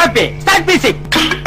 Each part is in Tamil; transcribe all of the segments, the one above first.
Stop it! Stop music!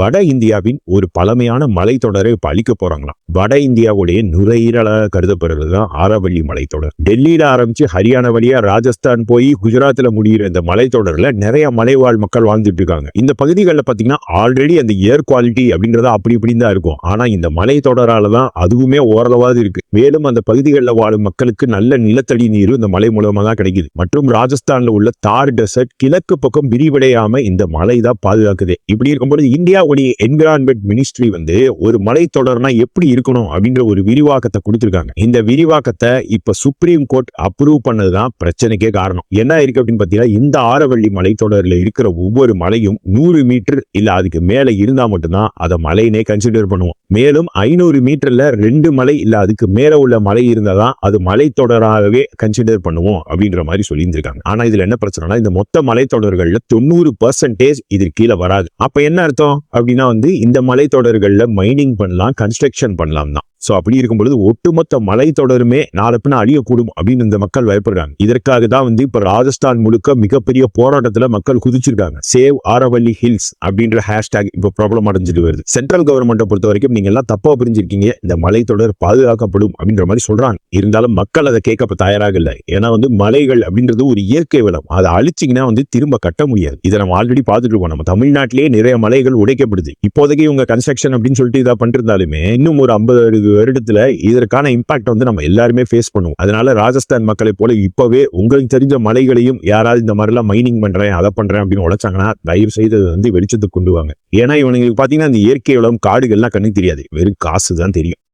வட இந்தியாவின் ஒரு பழமையான மலைத்தொடரை இப்போ அழிக்க போறாங்களாம். வட இந்தியாவுடைய நுரையீரலாக கருதப்படுறதுதான் ஆரவள்ளி மலைத்தொடர். டெல்லியில ஆரம்பிச்சு ஹரியானா வழியா ராஜஸ்தான் போய் குஜராத்ல முடிகிற இந்த மலைத்தொடர்ல நிறைய மலைவாழ் மக்கள் வாழ்ந்துட்டு இருக்காங்க. இந்த பகுதிகளில் பாத்தீங்கன்னா ஆல்ரெடி அந்த ஏர் குவாலிட்டி அப்படின்றத அப்படி இப்படின்னு தான் இருக்கும். ஆனா இந்த மலைத்தொடரால தான் அதுவுமே ஓரளவாது இருக்கு. மேலும் அந்த பகுதிகளில் வாழும் மக்களுக்கு நல்ல நிலத்தடி நீரும் இந்த மலை மூலமா தான் கிடைக்குது. மற்றும் ராஜஸ்தான்ல உள்ள தார் டெசர்ட் கிழக்கு பக்கம் விரிவடையாம இந்த மலை தான் பாதுகாக்குது. இப்படி இருக்கும்போது இந்தியாவுடைய என்விரான்மெண்ட் மினிஸ்ட்ரி வந்து ஒரு மலைத்தொடர்னா எப்படி இருக்கணும் அப்படின்ற ஒரு விரிவாக்கத்தை கொடுத்திருக்காங்க. இந்த விரிவாக்கத்தை இப்ப சுப்ரீம் கோர்ட் அப்ரூவ் பண்ணதுதான் பிரச்சனைக்கே காரணம். என்ன இருக்கு அப்படின்னு பாத்தீங்கன்னா இந்த ஆரவள்ளி மலைத்தொடரில் இருக்கிற ஒவ்வொரு மலையும் நூறு மீட்டர் இல்ல அதுக்கு மேல இருந்தா மட்டும்தான் அதை மலையினே கன்சிடர் பண்ணுவோம். மேலும் ஐநூறு மீட்டர்ல ரெண்டு மலை இல்ல அதுக்கு மேல உள்ள மலை இருந்தாதான் அது மலைத்தொடராகவே கன்சிடர் பண்ணுவோம் அப்படின்ற மாதிரி சொல்லியிருந்திருக்காங்க. ஆனா இதுல என்ன பிரச்சனைனா இந்த மொத்த மலைத்தொடர்கள்ல தொண்ணூறு பர்சன்டேஜ் இது கீழே வராது. அப்ப என்ன அர்த்தம்? அப்படின்னா வந்து இந்த மலைத்தொடர்கள்ல மைனிங் பண்ணலாம் கன்ஸ்ட்ரக்ஷன் பண்ணலாம் தான் சோ அப்படி இருக்கும்பொழுது ஒட்டுமொத்த மலைத்தொடருமே நாளை பின்ன அழியக்கூடும் அப்படின்னு இந்த மக்கள் பயப்படுறாங்க. இதற்காக தான் வந்து இப்ப ராஜஸ்தான் முழுக்க மிகப்பெரிய போராட்டத்துல மக்கள் குதிச்சிருக்காங்க. சேவ் ஆரவல்லி ஹில்ஸ் அப்படின்ற ஹேஷ்டேக் இப்ப ப்ராப்ளம் அடைஞ்சிட்டு வருது. சென்ட்ரல் கவர்மெண்ட்டை பொறுத்த வரைக்கும் நீங்க எல்லாம் தப்பா புரிஞ்சிருக்கீங்க. இந்த மலைத்தொடர் பாதுகாக்கப்படும் அப்படின்ற மாதிரி சொல்றாங்க. இருந்தாலும் மக்கள் அதை கேட்க தயாராக இல்லை. ஏன்னா வந்து மலைகள் அப்படின்றது ஒரு இயற்கை வளம். அதை அழிச்சிங்கன்னா வந்து திரும்ப கட்ட முடியாது. இதை நம்ம ஆல்ரெடி பார்த்துட்டு இருக்கோம். நம்ம தமிழ்நாட்டிலேயே நிறைய மலைகள் உடைக்கப்படுது. இப்போதைக்கு இவங்க கன்ஸ்ட்ரக்ஷன் அப்படின்னு சொல்லிட்டு இதை பண்ணிருந்தாலுமே இன்னும் ஒரு ஐம்பது அறுபது வருடத்துல இதற்கான இம்பாக்ட் வந்து நம்ம எல்லாருமே ஃபேஸ் பண்ணுவோம். அதனால ராஜஸ்தான் மக்களை போல இப்பவே உங்களுக்கு தெரிஞ்ச மலைகளையும் யாராவது இந்த மாதிரிலாம் மைனிங் பண்றேன் அதை பண்றேன் அப்படின்னு உழைச்சாங்கன்னா தயவு செய்து வந்து வெளிச்சத்துக்கு கொண்டு வாங்க. ஏன்னா இவனுங்களுக்கு பாத்தீங்கன்னா இந்த இயற்கை வளம் காடுகள்லாம் கண்ணுக்கு தெரியாது. வெறும் காசு தான் தெரியும்.